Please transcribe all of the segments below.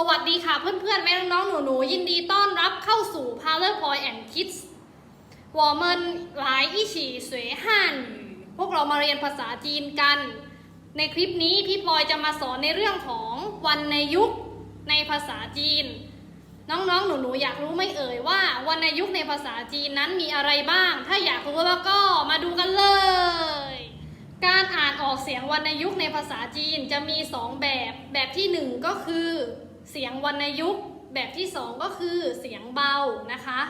สวัสดีค่ะเพื่อนๆแม่น้องหนูๆยินดีต้อนรับเข้าสู่ PowerPoint and Kids วอร์มันหลายอีฉีสวยห่านพวกเรามาเรียนภาษาจีนกัน ในคลิปนี้พี่พลอยจะมาสอนในเรื่องของวันในยุคในภาษาจีน น้องๆหนูๆอยากรู้ไม่เอ่ยว่าวันในยุคในภาษาจีนนั้นมีอะไรบ้าง ถ้าอยากรู้แล้ก็มาดูกันเลย การอ่านออกเสียงวันในยุคในภาษาจีนจะมี 2 แบบ แบบที่ 1 ก็คือ เสียงวรรณยุกต์แบบที่ 2 ก็คือเสียงเบานะคะ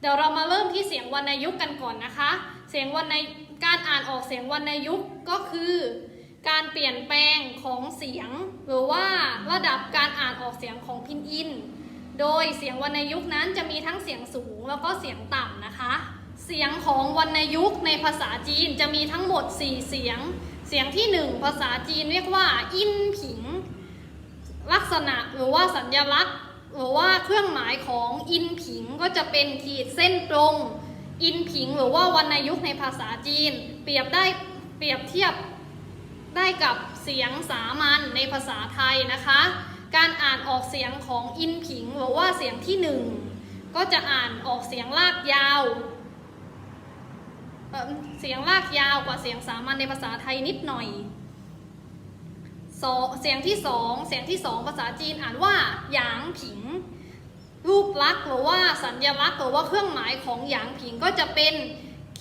เดี๋ยวเรามาเริ่มที่เสียงวรรณยุกต์กันก่อนนะคะ เสียงวรรณการอ่านออกเสียงวรรณยุกต์ก็คือ การเปลี่ยนแปลงของเสียง หรือว่าระดับการอ่านออกเสียงของพินอิน โดยเสียงวรรณยุกต์นั้นจะมีทั้งเสียงสูงแล้วก็เสียงต่ำนะคะ เสียงของวรรณยุกต์ในภาษาจีนจะมีทั้งหมด 4 เสียง เสียงที่ 1 ภาษาจีนเรียกว่า อินผิง ลักษณะหรือว่าสัญลักษณ์ หรือว่าเครื่องหมายของอินผิงก็จะเป็นขีดเส้นตรง อินผิงหรือว่าวรรณยุกต์ในภาษาจีน เปรียบได้เปรียบเทียบได้กับเสียงสามัญในภาษาไทยนะคะ การอ่านออกเสียงของอินผิงหรือว่าเสียงที่หนึ่งก็จะอ่านออกเสียงลากยาวเเสียงลากยาวกว่าเสียงสามัญในภาษาไทยนิดหน่อย สองเสียงที่สองเสียงที่สองภาษาจีนอ่านว่าหยางผิง รูปลักษณ์หรือว่าสัญลักษณ์หรือว่าเครื่องหมายของหยางผิงก็จะเป็น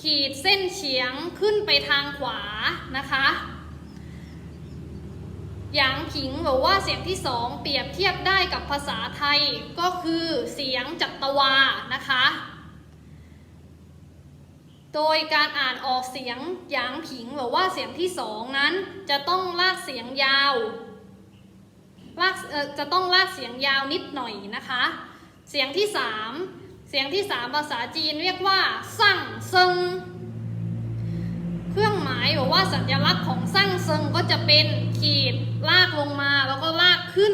ขีดเส้นเฉียงขึ้นไปทางขวานะคะหยางผิงหรือว่าเสียงที่สองเปรียบเทียบได้กับภาษาไทยก็คือเสียงจัตวานะคะ โดยการอ่านออกเสียงหยางผิงหรือว่าเสียงที่สองนั้น จะต้องลากเสียงยาวลากจะต้องลากเสียงยาวนิดหน่อยนะคะ เสียงที่สามเสียงที่สามภาษาจีนเรียกว่าสั่งเซิงเครื่องหมายหรือว่าสัญลักษณ์ของสั่งเซิงก็จะเป็นขีดลากลงมาแล้วก็ลากขึ้น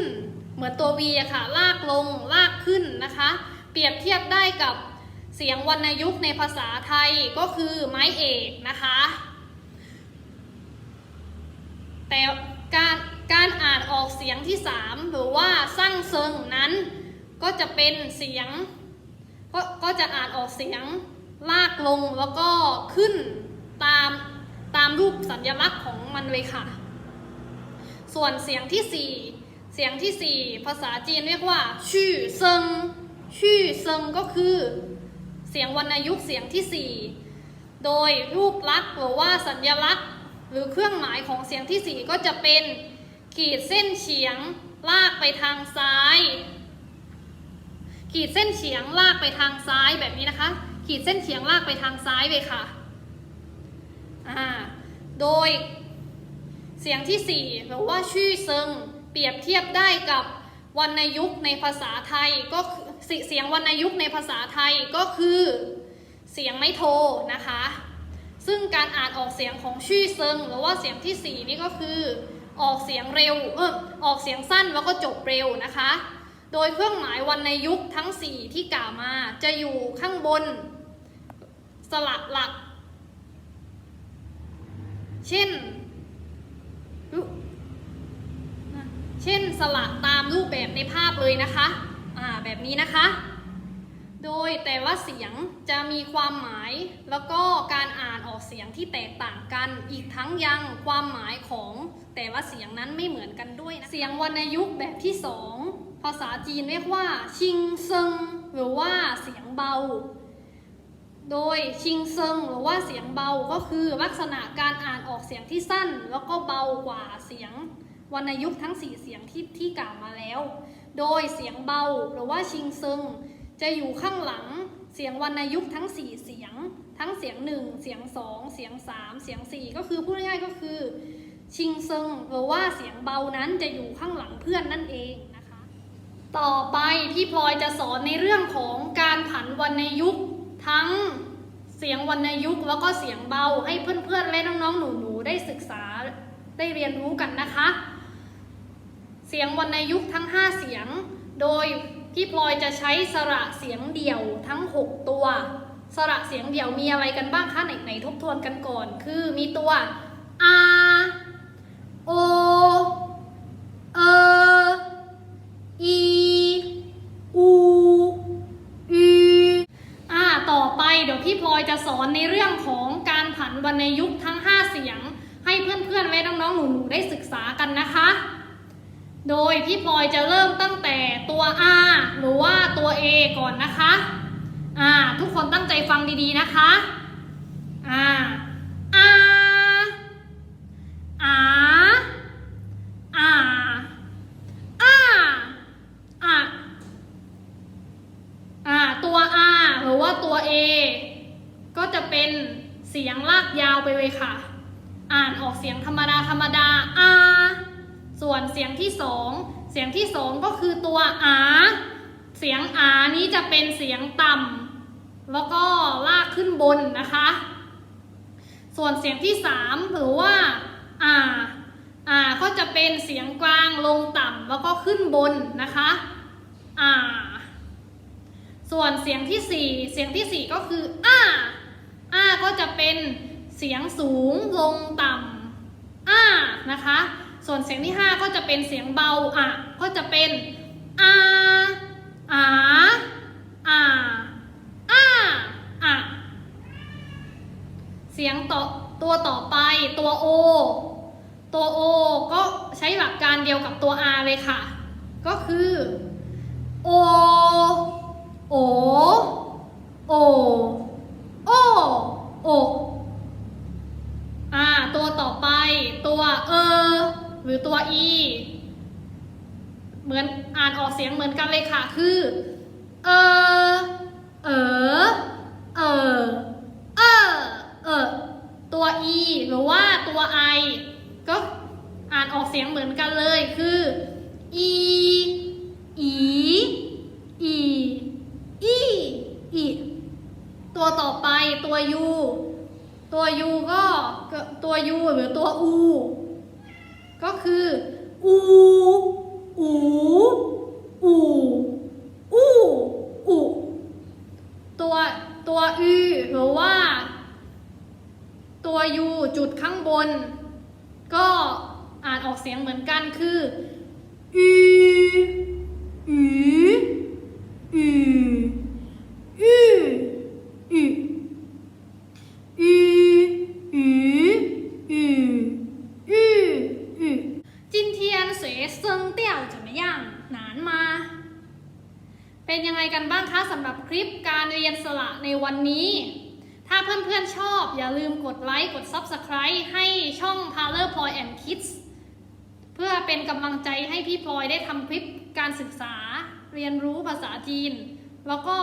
เหมือนตัววีอะค่ะ ลากลงลากขึ้นนะคะ เปรียบเทียบได้กับ เสียงวรรณยุกต์ในภาษาไทยก็คือไม้เอกนะคะ แต่การการอ่านออกเสียงที่สามหรือว่าสั่งเซิงนั้น ก็จะเป็นเสียงก็ก็จะอ่านออกเสียงลากลงแล้วก็ขึ้นตามตามรูปสัญลักษณ์ของมันเลยค่ะ ส่วนเสียงที่สี่เสียงที่สี่ภาษาจีนเรียกว่าชื่อเซิงชื่อเซิงก็คือ เสียงวรรณยุกต์เสียงที่สี่โดยรูปลักษณ์หรือว่าสัญลักษณ์ หรือเครื่องหมายของเสียงที่สี่ก็จะเป็นขีดเส้นเฉียงลากไปทางซ้าย ขีดเส้นเฉียงลากไปทางซ้ายแบบนี้นะคะ ขีดเส้นเฉียงลากไปทางซ้ายเลยค่ะอ่าโดยเสียงที่สี่หรือว่าชื่อเซิง เปรียบเทียบได้กับวรรณยุกต์ในภาษาไทยก็คือ สเสียงวรรณยุกต์ในภาษาไทยก็คือเสียงไม่โทนะคะ ซึ่งการอ่านออกเสียงของชื่อเซิงหรือว่าเสียงที่สี่นี่ก็คือ ออกเสียงเร็วเออออกเสียงสั้นแล้วก็จบเร็วนะคะ โดยเครื่องหมายวรรณยุกต์ทั้ง 4 ที่กล่าวมาจะอยู่ข้างบนสระหลัก เช่นเช่นสระตามรูปแบบในภาพเลยนะคะ อ่าแบบนี้นะคะ โดยแต่ละเสียงจะมีความหมาย แล้วก็การอ่านออกเสียงที่แตกต่างกัน อีกทั้งยังความหมายของแต่ละเสียงนั้นไม่เหมือนกันด้วยนะเสียงวรรณยุกต์แบบที่สองภาษาจีนเรียกว่า ชิงเซิงหรือว่าเสียงเบา โดยชิงเซิงหรือว่าเสียงเบาก็คือลักษณะการอ่านออกเสียงที่สั้น แล้วก็เบากว่าเสียงวรรณยุกต์ทั้ง 4 เสียงที่ที่กล่าวมาแล้ว โดยเสียงเบาหรือว่าชิงซิงจะอยู่ข้างหลังเสียงวรรณยุกต์ทั้ง 4 เสียง ทั้งเสียง 1 เสียง 2 เสียง 3 เสียง 4 ก็คือพูดง่ายๆก็คือ ชิงซิงหรือว่าเสียงเบานั้นจะอยู่ข้างหลังเพื่อนนั่นเองนะคะ ต่อไปพี่พลอยจะสอนในเรื่องของการผันวรรณยุกต์ทั้งเสียงวรรณยุกต์แล้วก็เสียงเบาให้เพื่อนๆและน้องๆหนูๆได้ศึกษาได้เรียนรู้กันนะคะ เสียงวรรณยุกต์ทั้ง 5 เสียง โดยพี่พลอยจะใช้สระเสียงเดี่ยวทั้ง 6 ตัว สระเสียงเดี่ยวมีอะไรกันบ้างคะไหนไหนทบทวนกันก่อน คือมีตัวอาโอเออีอูอือ่าต่อไปเดี๋ยวพี่พลอยจะสอนในเรื่องของการผันวรรณยุกต์ทั้ง 5 เสียง ให้เพื่อนๆไว้น้องๆหนูๆได้ศึกษากันนะคะ โดยพี่พลอยจะเริ่มตั้งแต่ตัว R หรือว่าตัว A ก่อนนะคะอ่าทุกคนตั้งใจฟังดีๆนะคะอ่าอาอาอาอาอาอ่าตัว R หรือว่าตัว A ก็จะเป็นเสียงลากยาวไปเลยค่ะ อ่านออกเสียงธรรมดาธรรมดา R ส่วนเสียงที่สองเสียงที่สองก็คือตัวอาเสียงอานี้จะเป็นเสียงต่ำแล้วก็ลากขึ้นบนนะคะ ส่วนเสียงที่สามหรือว่าอ่าอ่าก็จะเป็นเสียงกลางลงต่ำแล้วก็ขึ้นบนนะคะอ่าส่วนเสียงที่สี่เสียงที่สี่ก็คืออ้าอ้าก็จะเป็นเสียงสูงลงต่ำอ้านะคะ ส่วนเสียงที่ห้าก็จะเป็นเสียงเบาอะก็จะเป็นอาอาอาอาอะเสียงต่อตัวต่อไปตัวโอตัวโอก็ใช้หลักการเดียวกับตัวอาเลยค่ะ ก็คือ O O O O O อ่า ตัวต่อไปตัวเออหรือตัว E เหมือนอ่านออก เสียงเหมือนกันเลยค่ะ คือ เออ เออ เออ เออ เออ ตัว e หรือว่าตัว i ก็อ่านออกเสียงเหมือนกันเลยคือ e e e e e ตัวต่อไปตัว u ตัว u ก็ก็ตัว u หรือตัว u ก็คือ u u อูอูอูตัวตัวอือหรือว่า ตัวยูจุดข้างบน ก็อ่านออกเสียงเหมือนกันคืออืออืออื อบอย่าลืมกดไลค์ กด Subscribe ให้ช่อง Parlor Ploy and Kids เพื่อเป็นกำลังใจให้พี่พลอยได้ทำคลิปการศึกษาเรียนรู้ภาษาจีน แล้วก็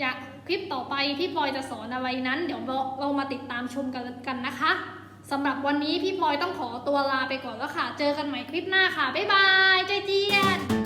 อยากคลิปต่อไปพี่พลอยจะสอนอะไรนั้น เดี๋ยวเราเรามาติดตามชมกันกันนะคะสำหรับวันนี้พี่พลอยต้องขอตัวลาไปก่อนแล้วค่ะ เจอกันใหม่คลิปหน้าค่ะ บ๊ายบาย ใจเจียน